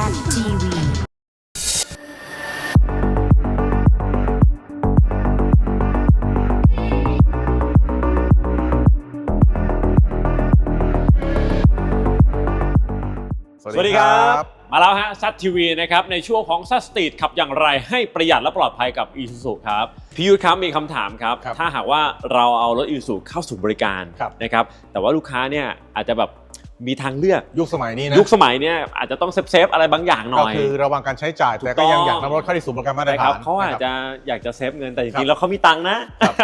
ZTV สวัสดีครับ มาแล้วฮะซัดทีวีนะครับในช่วงของซัดสตรีทขับอย่างไรให้ประหยัดและปลอดภัยกับ i s u z u ครับพี่ยุทธครับมีคำถามครับ ครับถ้าหากว่าเราเอารถ i s u z u เข้าสู่บริการครับนะครับแต่ว่าลูกค้าเนี่ยอาจจะแบบ มีทางเลือกยุคสมัยนี้นะยุคสมัยเนี่ยอาจจะต้องเซฟเซฟๆอะไรบางอย่างหน่ก็อย คือระวังการใช้จ่ายถูกแต่ก็ยังต้องอยากนำรถเข้าที่ศูนย์บริการมาตรนะคฐารับนเขาอาจนครับ จะอยากจะเซฟเงินแต่จครัริงบๆแล้วเขามีตังค์นะครับ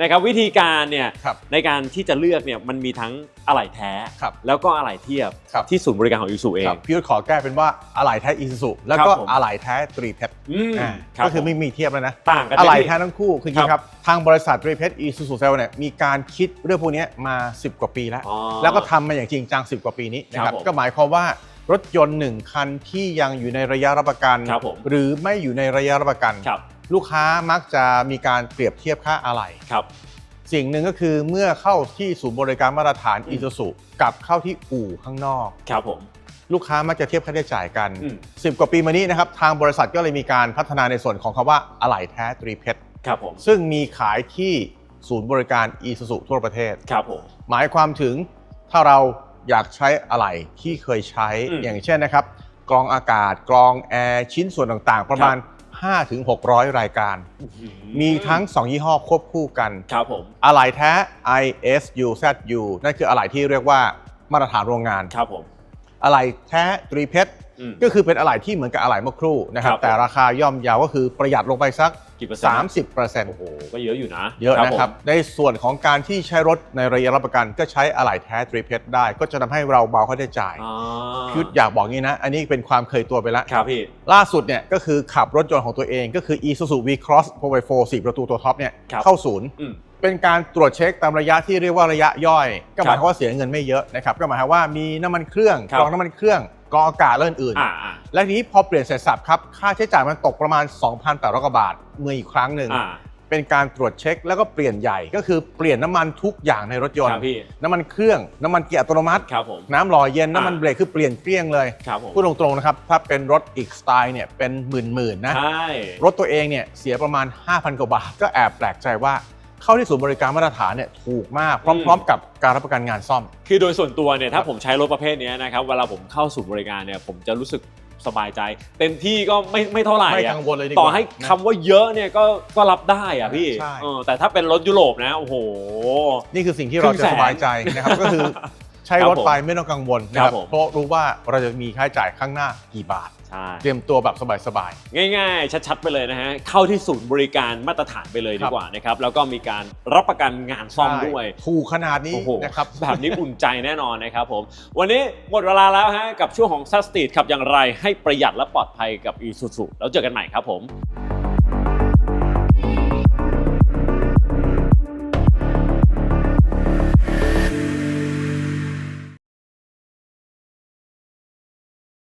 นะครับวิธีการเนี่ยครับในการที่จะเลือกเนี่ยมันมีทั้ง อะไหล่แท้ ครับแล้วก็อะไหล่เทียบครับ ที่ศูนย์บริการของ i s u z u เอครังบพี่ยุทธขอแก้เป็นว่าอะไหล่แท้อีซูซูแล้วก็ครับผม อะไหล่แท้ตรีเพชรอืมอ่ารับก็คือผไม่มีเทียบแล้วนะ ต่างกันอะไหล่พี่แท้ทั้งคู่คืออย่างนี้ครับ ทางบริษัทตรีเพชรอีซูซูเซลเนี่ยมีการคิดเรื่องพวกนี้มา 10 กว่าปีแล้ว อ๋อ แล้วก็ทำมาอย่างจริงจัง 10 กว่าปีนี้นะคครัรับบผมก็หมายความว่ารถยนต์หนึ่งคันที่ยังอยู่ในระยะรับประกัน ครับผม หรือไม่อยู่ในระยะรับประกัน ครับลูกค้ามักจะมีการเปรียบเทียบค่าอะไหล่ ครับ สิ่งหนึ่งก็คือเมื่อเข้าที่ศูนย์บริการมาตรฐานอืมอีซูซูกับเข้าที่อู่ข้างนอก ครับผม ลูกค้ามักจะเทียบค่าใช้จ่ายกัน อืม 10 กว่าปีมานี้นะครับทางบริษัทก็เลยมีการพัฒนาในส่วนของคำว่าอะไหล่แท้ตรีเพชรครับผม ซึ่งมีขายที่ศูนย์บริการอีซูซูทั่วประเทศ ครับผม หมายความถึงถ้าเราอยากใช้อะไหล่ที่เคยใช้อืมอย่างเช่นนะครับ กรองอากาศ กรองแอร์ชิ้นส่วนต่างๆ ประมาณ 5-600 รายการ มีทั้ง 2 ยี่ห้อควบคู่กันครับผมอะไหล่แท้ ISU ZU นั่นคืออะไหล่ที่เรียกว่ามาตรฐานโรงงานครับผมอะไหล่แท้ตรีเพชรอืม ก็คือเป็นอะไหล่ที่เหมือนกับอะไหล่เมื่อครู่นะครับครับแต่ราคาย่อมเยาวก็คือประหยัดลงไปสักกี่เปอร์เซ็นต์30%โอ้โหก็เยอะอยู่นะ เยอะนะครับผมในส่วนของการที่ใช้รถในระยะรับประกัน ก็ใช้อะไหล่แท้ตรีเพชรได้ ก็จะทำให้เราเบาค่าใช้จ่ายอ๋อพี่ยุทธอยากบอกงี้นะ อันนี้เป็นความเคยตัวไปแล้วครับพี่ล่าสุดเนี่ยก็คือขับรถยนต์ของตัวเองก็คือ Isuzu V-Cross 4x4 4ประตูตัวท็อปเนี่ยครับเข้าศูนย์อืม เป็นการตรวจเช็คตามระยะที่เรียกว่าระยะย่อย ก็หมายครับความว่าเสียเงินไม่เยอะนะครับก็หมายความว่ามีน้ำมันเครื่องครับ กรองน้ำมันเครื่องกรองอากาศและอื่นๆ อ่าอ่าและทีนี้พอเปลี่ยนเสร็จสับครับค่าใช้จ่ายมันตกประมาณ 2,800กว่าบาทเมื่ออีกครั้งหนึ่ง อ่าเป็นการตรวจเช็คแล้วก็เปลี่ยนใหญ่ก็คือเปลี่ยนน้ำมันทุกอย่างในรถยนคต์ รับพี่น้ำมันเครื่องน้ำมันเกียร์อัตโนมัติ ครับผม น้ำหล่อเย็นน้ำมันอ่าเบรกคือเปลี่ยนเกลี้ยงเลย ครับผมพูดตรงๆนะครับถ้าเป็นรถอีกสไตล์เนี่ยเป็นหมื่นๆนะ ใช่ รถตัวเองเนี่ยเสียประมาณ 5,000 กว่าบาทก็แอบแปลกใจว่า เข้าที่ศูนย์บริการมาตรฐานเนี่ยถูกมากพร้อม ๆ กับการรับประกันงานซ่อม คือโดยส่วนตัวเนี่ยครัถ้าบผมใช้รถประเภทเนี้ยนะครับเวลาผมเข้าสู่บริการเนี่ยผมจะรู้สึกสบายใจ เต็มที่ก็ไม่ไม่เท่าไหร่ไม่อะกังวลเลยดีกว่าต่อให้นะคำว่าเยอะเนี่ยก็ก็รับได้อะพี่ใช่เออแต่ถ้าเป็นรถยุโรปนะโอ้โหนี่คือสิ่งที่เราครึ่งจะแสนสบายใจนะครับก็คือ ใช้รถครับผมไปไม่ต้องกังวลนะคครัรับบผม เพราะรู้ว่าเราจะมีค่าใช้จ่ายข้างหน้ากี่บาท ใช่ เตรียมตัวแบบสบาย ง่ายๆ ชัดๆ ไปเลยนะฮะ เข้าที่ศูนย์บริการมาตรฐานไปเลยคดีรับกว่านะครับ แล้วก็มีการรับประกันงานๆซ่อมด้วย ใช่ถูกขนาดนี้โอ้โหนะครับ แบบนี้อุ่นใจแน่นอนนะครับผม วันนี้หมดเวลาแล้วฮะ กับช่วงของซัสตีดขับอย่างไรให้ประหยัดและปลอดภัยกับ Isuzu แล้วเจอกันใหม่ครับผม